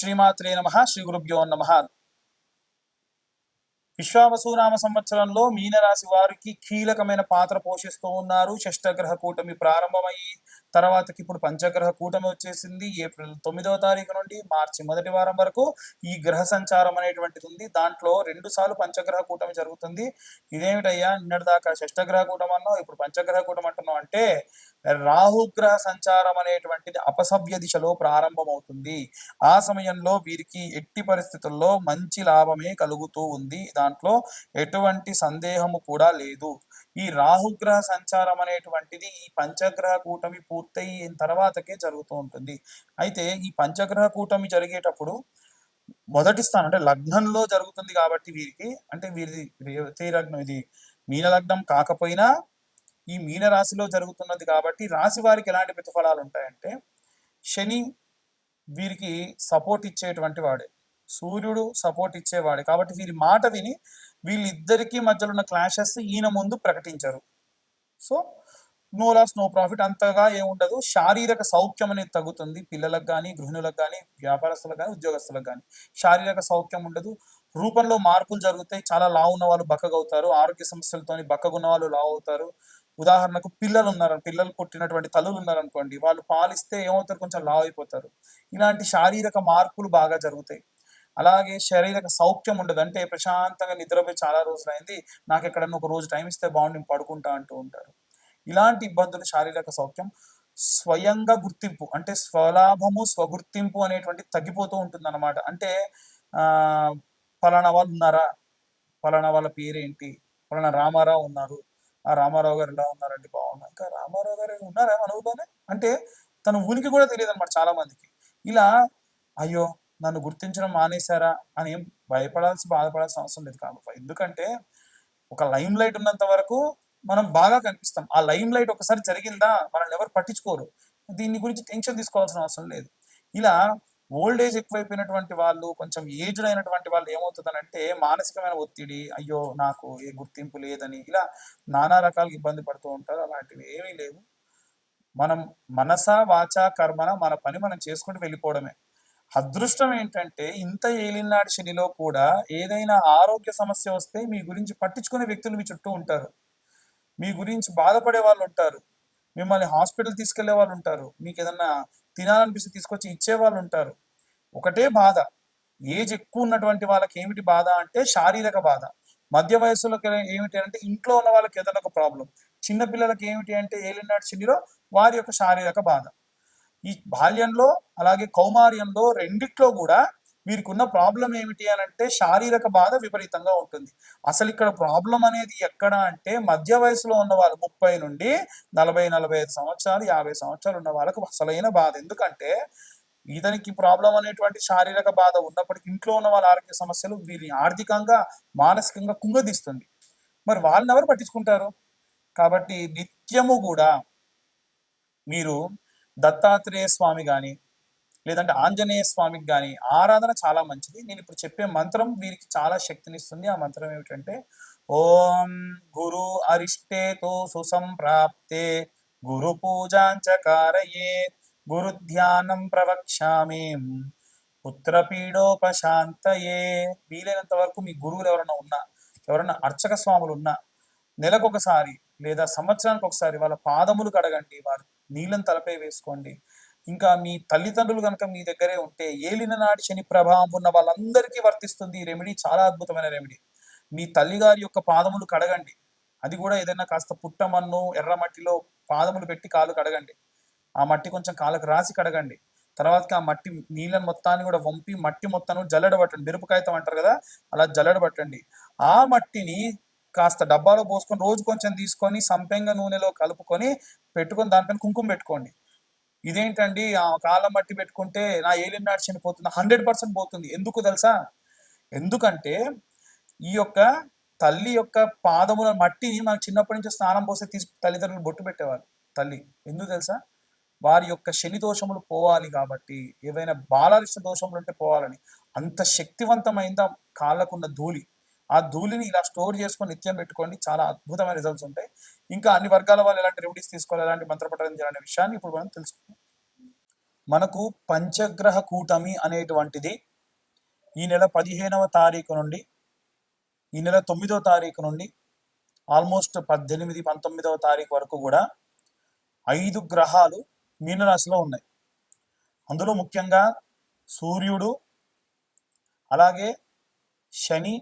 శ్రీమాత్రే నమ శ్రీ గురుభ్యో నమ. విశ్వావసునామ సంవత్సరంలో మీనరాశి వారికి కీలకమైన పాత్ర పోషిస్తూ ఉన్నారు. షష్టగ్రహ కూటమి ప్రారంభమయ్యి తర్వాతకి ఇప్పుడు పంచగ్రహ కూటమి వచ్చేసింది. ఏప్రిల్ తొమ్మిదవ తారీఖు నుండి మార్చి మొదటి వారం వరకు ఈ గ్రహ సంచారం అనేటువంటిది ఉంది. దాంట్లో రెండు సార్లు పంచగ్రహ కూటమి జరుగుతుంది. ఇదేమిటయ్యా? నిన్నటిదాకా షష్టగ్రహ కూటమి అన్నావు ఇప్పుడు పంచగ్రహ కూటమి అంటున్నావు అంటే రాహుగ్రహ సంచారం అనేటువంటిది అపసవ్య దిశలో ప్రారంభమవుతుంది. ఆ సమయంలో వీరికి ఎట్టి పరిస్థితుల్లో మంచి లాభమే కలుగుతూ ఉంది. దాంట్లో ఎటువంటి సందేహము కూడా లేదు. ఈ రాహుగ్రహ సంచారం అనేటువంటిది ఈ పంచగ్రహ కూటమి పూర్తయిన తర్వాతకే జరుగుతూ ఉంటుంది. అయితే ఈ పంచగ్రహ కూటమి జరిగేటప్పుడు మొదటి స్థానం అంటే లగ్నంలో జరుగుతుంది కాబట్టి వీరికి అంటే వీరిది రేవతి లగ్నం ఇది మీన లగ్నం కాకపోయినా ఈ మీన రాశిలో జరుగుతున్నది కాబట్టి రాశి వారికి ఎలాంటి ప్రతిఫలాలు ఉంటాయంటే శని వీరికి సపోర్ట్ ఇచ్చేటువంటి వాడే. సూర్యుడు సపోర్ట్ ఇచ్చేవాడే. కాబట్టి వీరి మాట విని వీళ్ళిద్దరికీ మధ్యలో ఉన్న క్లాషెస్ ఈయన ముందు ప్రకటించరు. So no loss no profit అంతగా ఏముండదు శారీరక సౌఖ్యం అనేది తగ్గుతుంది. పిల్లలకు కానీ గృహిణులకు కానీ వ్యాపారస్తులకు కానీ ఉద్యోగస్తులకు కానీ శారీరక సౌఖ్యం ఉండదు. రూపంలో మార్పులు జరుగుతాయి. చాలా లావు ఉన్న వాళ్ళు బక్కగవుతారు. ఆరోగ్య సమస్యలతో బక్కగున్న వాళ్ళు లావు అవుతారు ఉదాహరణకు పిల్లలు ఉన్నారు పిల్లలు పుట్టినటువంటి తల్లులు ఉన్నారనుకోండి వాళ్ళు పాలిస్తే ఏమవుతారు? కొంచెం లావు అయిపోతారు ఇలాంటి శారీరక మార్పులు బాగా జరుగుతాయి. అలాగే శారీరక సౌఖ్యం ఉండదు. అంటే ప్రశాంతంగా నిద్రపోయి చాలా రోజులైంది నాకు ఎక్కడన్నా ఒక రోజు టైం ఇస్తే బాగుండి నేను పడుకుంటా అంటూ ఉంటారు. ఇలాంటి ఇబ్బందులు శారీరక సౌఖ్యం స్వయంగా గుర్తింపు అంటే స్వలాభము స్వగుర్తింపు అనేటువంటి తగ్గిపోతూ ఉంటుంది అనమాట అంటే ఆ ఫలానా వాళ్ళు ఉన్నారా? ఫలానా వాళ్ళ పేరేంటి? ఫలానా రామారావు ఉన్నారు? ఆ రామారావు గారు ఎలా ఉన్నారండి? బాగున్నా ఇంకా రామారావు గారు ఉన్నారా మన ఊళ్ళోనే అంటే తన ఉనికి కూడా తెలియదు అనమాట చాలా మందికి ఇలా అయ్యో నన్ను గుర్తించడం మానేశారా అని ఏం భయపడాల్సి బాధపడాల్సిన అవసరం లేదు కాబట్టి ఎందుకంటే ఒక లైమ్ లైట్ ఉన్నంత వరకు మనం బాగా కనిపిస్తాం. ఆ లైమ్ లైట్ ఒకసారి జరిగిందా? మనల్ని ఎవరు పట్టించుకోరు. దీని గురించి టెన్షన్ తీసుకోవాల్సిన అవసరం లేదు. ఇలా ఓల్డ్ ఏజ్ ఎక్కువైపోయినటువంటి వాళ్ళు కొంచెం ఏజ్డ్ అయినటువంటి వాళ్ళు ఏమవుతుందనంటే మానసికమైన ఒత్తిడి అయ్యో నాకు ఏ గుర్తింపు లేదని ఇలా నానా రకాలుగా ఇబ్బంది పడుతూ ఉంటారు. అలాంటివి ఏమీ లేవు. మనం మనస వాచ కర్మన మన పని మనం చేసుకుంటూ వెళ్ళిపోవడమే. అదృష్టం ఏంటంటే ఇంత ఏలినాడు శనిలో కూడా ఏదైనా ఆరోగ్య సమస్య వస్తే మీ గురించి పట్టించుకునే వ్యక్తులు మీ చుట్టూ ఉంటారు. మీ గురించి బాధపడే వాళ్ళు ఉంటారు. మిమ్మల్ని హాస్పిటల్ తీసుకెళ్ళే వాళ్ళు ఉంటారు. మీకు ఏదన్నా తినాలనిపిస్తే తీసుకొచ్చి ఇచ్చే వాళ్ళు ఉంటారు. ఒకటే బాధ. ఏజ్ ఎక్కువ ఉన్నటువంటి వాళ్ళకి ఏమిటి బాధ అంటే శారీరక బాధ. మధ్య వయసులోకి ఏమిటి అంటే ఇంట్లో ఉన్న వాళ్ళకి ఏదైనా ఒక ప్రాబ్లం. చిన్నపిల్లలకి ఏమిటి అంటే ఏలినాటి చిన్నిలో వారి యొక్క శారీరక బాధ. ఈ బాల్యంలో అలాగే కౌమార్యంలో రెండిట్లో కూడా వీరికున్న ప్రాబ్లం ఏమిటి అని అంటే శారీరక బాధ విపరీతంగా ఉంటుంది. అసలు ఇక్కడ ప్రాబ్లం అనేది ఎక్కడ అంటే మధ్య వయసులో ఉన్న వాళ్ళు ముప్పై నుండి నలభై నలభై ఐదు సంవత్సరాలు యాభై సంవత్సరాలు ఉన్న వాళ్ళకు అసలైన బాధ. ఎందుకంటే ఇతనికి ప్రాబ్లం అనేటువంటి శారీరక బాధ ఉన్నప్పటికీ ఇంట్లో ఉన్న వాళ్ళ ఆరోగ్య సమస్యలు వీరిని ఆర్థికంగా మానసికంగా కుంగదీస్తుంది. మరి వాళ్ళని ఎవరు పట్టించుకుంటారు? కాబట్టి నిత్యము కూడా మీరు దత్తాత్రేయ స్వామి కానీ లేదంటే ఆంజనేయ స్వామికి కానీ ఆరాధన చాలా మంచిది. నేను ఇప్పుడు చెప్పే మంత్రం వీరికి చాలా శక్తినిస్తుంది. ఆ మంత్రం ఏమిటంటే ఓం గురు అరిష్టేతో సుసంప్రాప్తే గురు పూజాంచకారయే గురు ధ్యానం ప్రవక్ష్యామి పుత్రపీడోపశాంతయే వీలైనంత వరకు మీ గురువులు ఎవరైనా ఉన్నా ఎవరైనా అర్చక స్వాములు ఉన్నా నెలకొకసారి లేదా సంవత్సరానికి ఒకసారి వాళ్ళ పాదములు కడగండి వారు నీళ్ళని తలపై వేసుకోండి ఇంకా మీ తల్లిదండ్రులు కనుక మీ దగ్గరే ఉంటే ఏలిన నాటి శని ప్రభావం ఉన్న వాళ్ళందరికీ వర్తిస్తుంది ఈ రెమెడీ. చాలా అద్భుతమైన రెమెడీ. మీ తల్లిగారి యొక్క పాదములు కడగండి. అది కూడా ఏదైనా కాస్త పుట్టమన్ను ఎర్ర మట్టిలో పాదములు పెట్టి కాలు కడగండి. ఆ మట్టి కొంచెం కాళ్ళకు రాసి కడగండి. తర్వాత ఆ మట్టి నీళ్ళని మొత్తాన్ని కూడా వంపి మట్టి మొత్తాన్ని జల్లడబట్టండి మిరపకాయతం అంటారు కదా అలా జల్లడబట్టండి ఆ మట్టిని కాస్త డబ్బాలో పోసుకొని రోజు కొంచెం తీసుకొని సంపెంగ నూనెలో కలుపుకొని పెట్టుకొని దానిపైన కుంకుమ పెట్టుకోండి. ఇదేంటండి? ఆ కాలం మట్టి పెట్టుకుంటే నా ఏలిన నాడు చనిపోతుంది హండ్రెడ్ పర్సెంట్ పోతుంది. ఎందుకు తెలుసా? ఎందుకంటే ఈ యొక్క తల్లి యొక్క పాదముల మట్టిని మనకు చిన్నప్పటి నుంచి స్నానం పోస్తే తీసి తల్లిదండ్రులు బొట్టు పెట్టేవారు తల్లి. ఎందుకు తెలుసా? వారి యొక్క శని దోషములు పోవాలి కాబట్టి ఏవైనా బాలరిష్ట దోషములు ఉంటే పోవాలని. అంత శక్తివంతమైన కాళ్ళకున్న ధూళి. ఆ ధూళిని ఇలా స్టోర్ చేసుకొని నిత్యం పెట్టుకోండి. చాలా అద్భుతమైన రిజల్ట్స్ ఉంటాయి. ఇంకా అన్ని వర్గాల వాళ్ళు ఎలాంటి రెమెడీస్ తీసుకోవాలి ఎలాంటి మంత్రపఠనం చేయాలనే విషయాన్ని ఇప్పుడు మనం తెలుసుకుందాం. మనకు పంచగ్రహ కూటమి అనేటువంటిది ఈ నెల పదిహేనవ తారీఖు నుండి ఈ నెల తొమ్మిదవ తారీఖు నుండి ఆల్మోస్ట్ పద్దెనిమిది పంతొమ్మిదవ తారీఖు వరకు కూడా ఐదు గ్రహాలు మీనరాశిలో ఉన్నాయి. అందులో ముఖ్యంగా సూర్యుడు అలాగే శని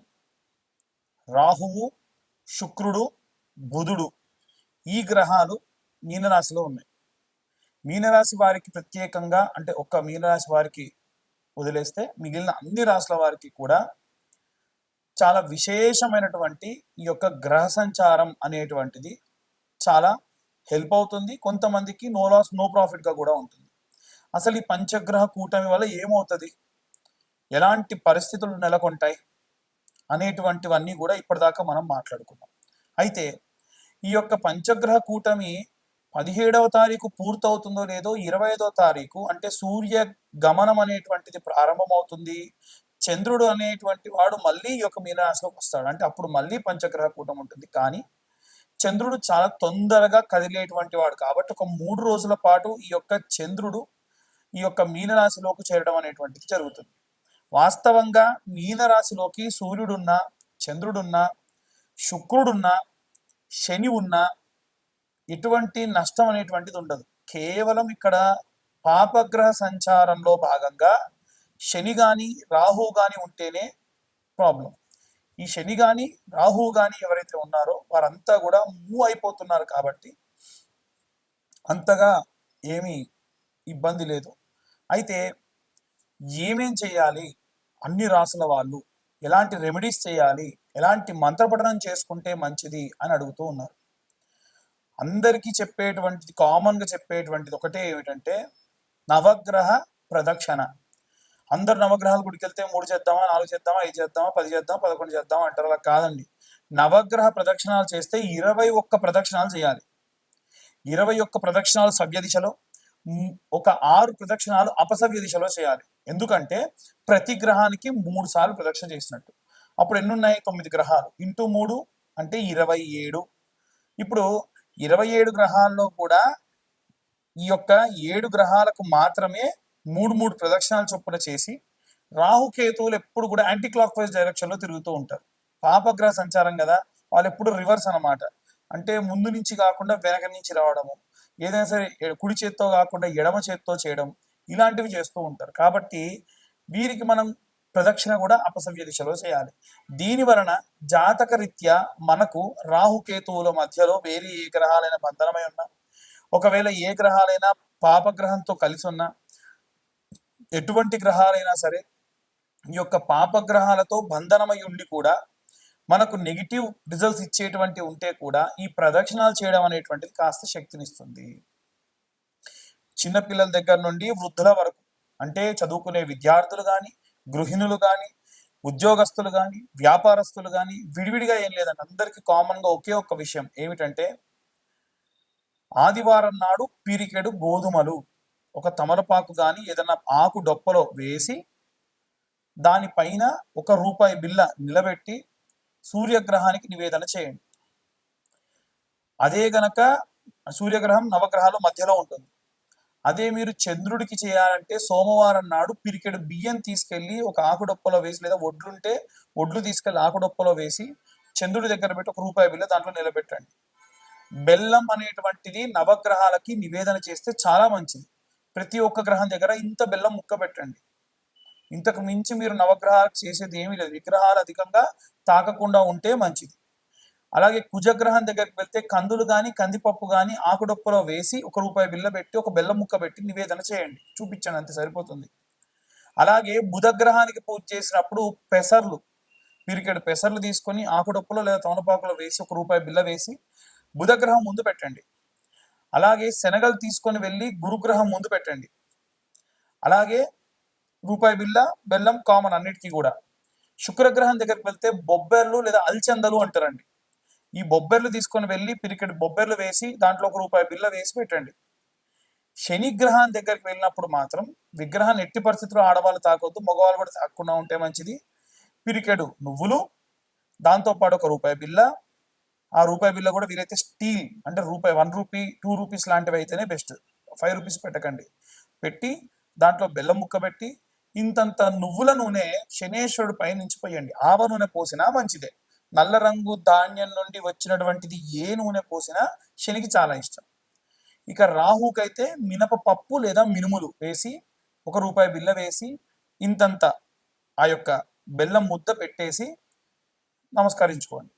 రాహువు శుక్రుడు బుధుడు ఈ గ్రహాలు మీనరాశిలో ఉన్నాయి. మీనరాశి వారికి ప్రత్యేకంగా అంటే ఒక్క మీనరాశి వారికి వదిలేస్తే మిగిలిన అన్ని రాశుల వారికి కూడా చాలా విశేషమైనటువంటి ఈ యొక్క గ్రహ సంచారం అనేటువంటిది చాలా హెల్ప్ అవుతుంది. కొంతమందికి నో లాస్ నో ప్రాఫిట్గా కూడా ఉంటుంది. అసలు ఈ పంచగ్రహ కూటమి వల్ల ఏమవుతుంది? ఎలాంటి పరిస్థితులు నెలకొంటాయి? అనేటువంటివన్నీ కూడా ఇప్పటిదాకా మనం మాట్లాడుకున్నాం. అయితే ఈ యొక్క పంచగ్రహ కూటమి పదిహేడవ తారీఖు పూర్తవుతుందో లేదో ఇరవై ఐదో తారీఖు అంటే సూర్య గమనం అనేటువంటిది ప్రారంభమవుతుంది. చంద్రుడు అనేటువంటి వాడు మళ్ళీ ఈ యొక్క మీనరాశిలోకి వస్తాడు. అంటే అప్పుడు మళ్ళీ పంచగ్రహ కూటం ఉంటుంది. కానీ చంద్రుడు చాలా తొందరగా కదిలేటువంటి వాడు కాబట్టి ఒక మూడు రోజుల పాటు ఈ యొక్క చంద్రుడు ఈ యొక్క మీనరాశిలోకి చేరడం అనేటువంటిది జరుగుతుంది. వాస్తవంగా మీనరాశిలోకి సూర్యుడున్న చంద్రుడున్నా శుక్రుడున్నా శని ఉన్న ఎటువంటి నష్టం అనేటువంటిది ఉండదు. కేవలం ఇక్కడ పాపగ్రహ సంచారంలో భాగంగా శని గాని రాహు గాని ఉంటేనే ప్రాబ్లం ఈ శని గాని రాహు గాని ఎవరైతే ఉన్నారో వారంతా కూడా మూవ్ అయిపోతున్నారు కాబట్టి అంతగా ఏమీ ఇబ్బంది లేదు. అయితే ఏమేం చేయాలి? అన్ని రాసుల వాళ్ళు ఎలాంటి రెమెడీస్ చేయాలి ఎలాంటి మంత్రపఠనం చేసుకుంటే మంచిది అని అడుగుతూ ఉన్నారు. అందరికీ చెప్పేటువంటిది కామన్గా చెప్పేటువంటిది ఒకటే ఏమిటంటే నవగ్రహ ప్రదక్షిణ. అందరు నవగ్రహాల గుడికి వెళ్తే మూడు చేద్దామా నాలుగు చేద్దామా ఐదు చేద్దామా పది చేద్దామా పదకొండు చేద్దామా అంటారు. అలా కాదండి. నవగ్రహ ప్రదక్షిణాలు చేస్తే ఇరవై ఒక్క ప్రదక్షిణాలు చేయాలి. ఇరవై ఒక్క ప్రదక్షిణాలు సవ్య దిశలో ఒక ఆరు ప్రదక్షిణాలు అపసవ్య దిశలో చేయాలి. ఎందుకంటే ప్రతి గ్రహానికి మూడు సార్లు ప్రదక్షిణ చేసినట్టు. అప్పుడు ఎన్నున్నాయి? తొమ్మిది గ్రహాలు. ఇంటూ మూడు అంటే ఇరవై ఏడు. ఇప్పుడు ఇరవై ఏడు గ్రహాల్లో కూడా ఈ యొక్క ఏడు గ్రహాలకు మాత్రమే మూడు మూడు ప్రదక్షిణాలు చొప్పున చేసి రాహుకేతువులు ఎప్పుడు కూడా యాంటీ క్లాక్ వైజ్ డైరెక్షన్లో తిరుగుతూ ఉంటారు. పాపగ్రహ సంచారం కదా. వాళ్ళు ఎప్పుడు రివర్స్ అన్నమాట. అంటే ముందు నుంచి కాకుండా వెనక నుంచి రావడము. ఏదైనా సరే కుడి చేత్తో కాకుండా ఎడమ చేత్తో చేయడం ఇలాంటివి చేస్తూ ఉంటారు. కాబట్టి వీరికి మనం ప్రదక్షిణ కూడా అపసవ్య దిశలో చేయాలి. దీని వలన జాతక రీత్యా మనకు రాహుకేతువుల మధ్యలో వేరే ఏ గ్రహాలైన బంధనమై ఉన్నా ఒకవేళ ఏ గ్రహాలైనా పాపగ్రహంతో కలిసి ఉన్నా ఎటువంటి గ్రహాలైనా సరే ఈ యొక్క పాపగ్రహాలతో బంధనమై ఉండి కూడా మనకు నెగిటివ్ రిజల్ట్స్ ఇచ్చేటువంటి ఉంటే కూడా ఈ ప్రదక్షిణాలు చేయడం అనేటువంటిది కాస్త శక్తినిస్తుంది. చిన్నపిల్లల దగ్గర నుండి వృద్ధుల వరకు అంటే చదువుకునే విద్యార్థులు కానీ గృహిణులు కానీ ఉద్యోగస్తులు కానీ వ్యాపారస్తులు కానీ విడివిడిగా ఏం లేదండి. అందరికీ కామన్గా ఒకే ఒక్క విషయం ఏమిటంటే ఆదివారం నాడు పీరికెడు గోధుమలు. ఒక తమలపాకు కానీ ఏదైనా ఆకు డొప్పలో వేసి దానిపైన ఒక రూపాయి బిల్ల నిలబెట్టి సూర్యగ్రహానికి నివేదన చేయండి. అదే గనక సూర్యగ్రహం నవగ్రహాల మధ్యలో ఉంటుంది. అదే మీరు చంద్రుడికి చేయాలంటే సోమవారం నాడు పిరికెడు బియ్యం తీసుకెళ్ళి ఒక ఆకుడొప్పలో వేసి లేదా ఒడ్లుంటే ఒడ్లు తీసుకెళ్ళి ఆకుడొప్పలో వేసి చంద్రుడి దగ్గర పెట్టి ఒక రూపాయి బిల్ల దాంట్లో నిలబెట్టండి. బెల్లం అనేటువంటిది నవగ్రహాలకి నివేదన చేస్తే చాలా మంచిది. ప్రతి ఒక్క గ్రహం దగ్గర ఇంత బెల్లం ముక్క పెట్టండి. ఇంతకు మించి మీరు నవగ్రహాలకు చేసేది ఏమీ లేదు. విగ్రహాలు అధికంగా తాకకుండా ఉంటే మంచిది. అలాగే కుజగ్రహం దగ్గరికి వెళ్తే కందులు కానీ కందిపప్పు కానీ ఆకుడొప్పలో వేసి ఒక రూపాయి బిల్ల పెట్టి ఒక బెల్లం ముక్క పెట్టి నివేదన చేయండి. చూపించండి అంతే సరిపోతుంది. అలాగే బుధగ్రహానికి పూజ చేసినప్పుడు పెసర్లు పిరికెడు పెసర్లు తీసుకొని ఆకుడొప్పలో లేదా తమలపాకులో వేసి ఒక రూపాయి బిల్ల వేసి బుధగ్రహం ముందు పెట్టండి. అలాగే శనగలు తీసుకొని వెళ్ళి గురుగ్రహం ముందు పెట్టండి. అలాగే రూపాయి బిల్ల బెల్లం కామన్ అన్నిటికీ కూడా. శుక్రగ్రహం దగ్గరికి వెళ్తే బొబ్బెర్లు లేదా అల్చందలు అంటారండి. ఈ బొబ్బెర్లు తీసుకొని వెళ్ళి పిరికెడు బొబ్బెర్లు వేసి దాంట్లో ఒక రూపాయి బిల్ల వేసి పెట్టండి. శనిగ్రహం దగ్గరికి వెళ్ళినప్పుడు మాత్రం విగ్రహాన్ని ఎట్టి పరిస్థితుల్లో ఆడవాళ్ళు తాకొద్దు మగవాళ్ళు కూడా తాకుండా ఉంటే మంచిది. పిరికెడు నువ్వులు దాంతోపాటు ఒక రూపాయి బిల్ల ఆ రూపాయి బిల్ల కూడా వీలైతే స్టీల్ అంటే రూపాయి వన్ రూపీ టూ రూపీస్ లాంటివి అయితేనే బెస్ట్. ఫైవ్ రూపీస్ పెట్టకండి. పెట్టి దాంట్లో బెల్లం ముక్క పెట్టి ఇంతంత నువ్వుల నూనె శనేశ్వరుడు పైనుంచి పోయండి. ఆవ నూనె పోసినా మంచిదే. నల్ల రంగు ధాన్యం నుండి వచ్చినటువంటిది ఏ నూనె పోసినా శనికి చాలా ఇష్టం. ఇక రాహుకైతే మినప పప్పు లేదా మినుములు వేసి ఒక రూపాయి బిల్ల వేసి ఇంతంత ఆ యొక్క బెల్లం ముద్ద పెట్టేసి నమస్కరించుకోండి.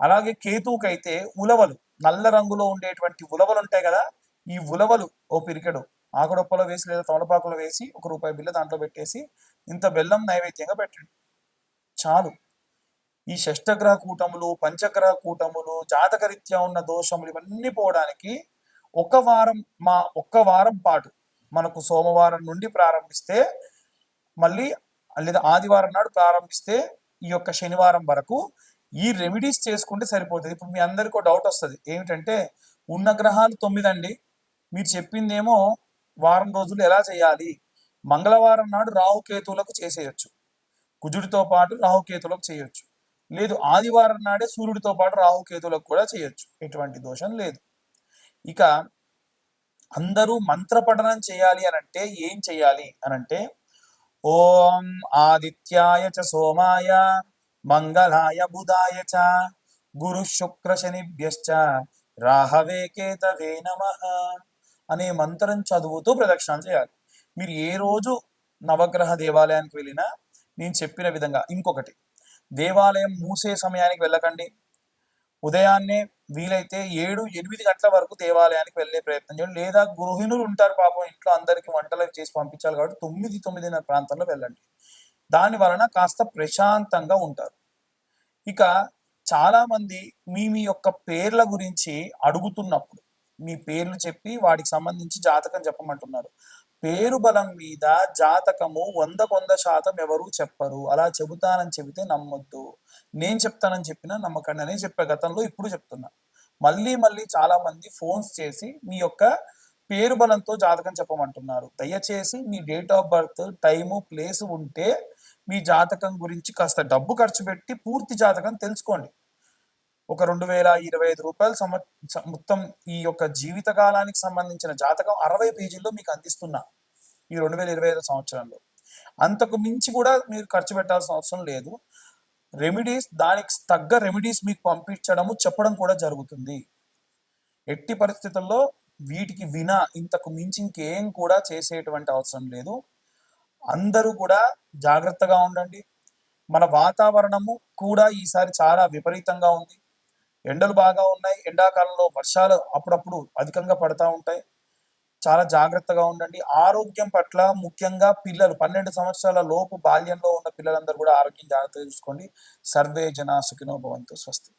అలాగే కేతువుకైతే ఉలవలు నల్ల రంగులో ఉండేటువంటి ఉలవలు ఉంటాయి కదా ఈ ఉలవలు ఓ పిరికెడు. ఆకుడొప్పలో వేసి లేదా తమలపాకులో వేసి ఒక రూపాయి బిల్ల దాంట్లో పెట్టేసి ఇంత బెల్లం నైవేద్యంగా పెట్టండి. చాలు. ఈ షష్టగ్రహ కూటములు పంచగ్రహ కూటములు జాతకరీత్యా ఉన్న దోషములు ఇవన్నీ పోవడానికి ఒక వారం మా ఒక్క వారం పాటు మనకు సోమవారం నుండి ప్రారంభిస్తే మళ్ళీ లేదా ఆదివారం నాడు ప్రారంభిస్తే ఈ యొక్క శనివారం వరకు ఈ రెమెడీస్ చేసుకుంటే సరిపోతుంది. ఇప్పుడు మీ అందరికీ డౌట్ వస్తుంది. ఏమిటంటే ఉన్న గ్రహాలు తొమ్మిది అండి మీరు చెప్పిందేమో వారం రోజులు ఎలా చేయాలి? మంగళవారం నాడు రాహుకేతువులకు చేసేయచ్చు. కుజుడితో పాటు రాహుకేతులకు చేయొచ్చు. లేదు ఆదివారం నాడే సూర్యుడితో పాటు రాహుకేతులకు కూడా చేయొచ్చు. ఎటువంటి దోషం లేదు. ఇక అందరూ మంత్ర పఠనం చేయాలి అని అంటే ఏం చేయాలి అని అంటే ఓం ఆదిత్యాయ చ సోమాయ మంగళాయ బుధాయ చ గురు శుక్ర శనిభ్యశ్చ రాహవే కేతవే నమ. అనే మంత్రం చదువుతూ ప్రదక్షిణాలు చేయాలి. మీరు ఏ రోజు నవగ్రహ దేవాలయానికి వెళ్ళినా నేను చెప్పిన విధంగా ఇంకొకటి దేవాలయం మూసే సమయానికి వెళ్ళకండి. ఉదయాన్నే వీలైతే ఏడు ఎనిమిది గంటల వరకు దేవాలయానికి వెళ్ళే ప్రయత్నం చేయండి. లేదా గృహిణులు ఉంటారు పాపం ఇంట్లో అందరికి వంటలు చేసి పంపించాలి కాబట్టి తొమ్మిది తొమ్మిదిన్నర ప్రాంతంలో వెళ్ళండి. దాని వలన కాస్త ప్రశాంతంగా ఉంటారు. ఇక చాలామంది మీ మీ యొక్క పేర్ల గురించి అడుగుతున్నప్పుడు మీ పేర్లు చెప్పి వాటికి సంబంధించి జాతకం చెప్పమంటున్నారు. పేరు బలం మీద జాతకము వందకు వంద శాతం ఎవరు చెప్పరు. అలా చెబుతానని చెబితే నమ్మొద్దు. నేను చెప్తానని చెప్పినా నమ్మకండి అనే చెప్పే గతంలో ఇప్పుడు చెప్తున్నా. మళ్ళీ మళ్ళీ చాలా మంది ఫోన్స్ చేసి మీ యొక్క పేరు బలంతో జాతకం చెప్పమంటున్నారు. దయచేసి మీ date of birth time place ఉంటే మీ జాతకం గురించి కాస్త డబ్బు ఖర్చు పెట్టి పూర్తి జాతకం తెలుసుకోండి. ఒక రెండు వేల ఇరవై ఐదు రూపాయలు సంవ మొత్తం ఈ యొక్క జీవిత కాలానికి సంబంధించిన జాతకం అరవై పేజీల్లో మీకు అందిస్తున్నా ఈ రెండు వేల ఇరవై ఐదు సంవత్సరంలో. అంతకు మించి కూడా మీరు ఖర్చు పెట్టాల్సిన అవసరం లేదు. రెమెడీస్ దానికి తగ్గ రెమెడీస్ మీకు పంపించడము చెప్పడం కూడా జరుగుతుంది. ఎట్టి పరిస్థితుల్లో వీటికి వినా ఇంతకు మించి ఇంకేం కూడా చేసేటువంటి అవసరం లేదు. అందరూ కూడా జాగ్రత్తగా ఉండండి. మన వాతావరణము కూడా ఈసారి చాలా విపరీతంగా ఉంది. ఎండలు బాగా ఉన్నాయి. ఎండాకాలంలో వర్షాలు అప్పుడప్పుడు అధికంగా పడతా ఉంటాయి. చాలా జాగ్రత్తగా ఉండండి. ఆరోగ్యం పట్ల ముఖ్యంగా పిల్లలు పన్నెండు సంవత్సరాల లోపు బాల్యంలో ఉన్న పిల్లలందరూ కూడా ఆరోగ్యం జాగ్రత్తగా చూసుకోండి. సర్వే జనా సుఖినో భవంతు. స్వస్తి.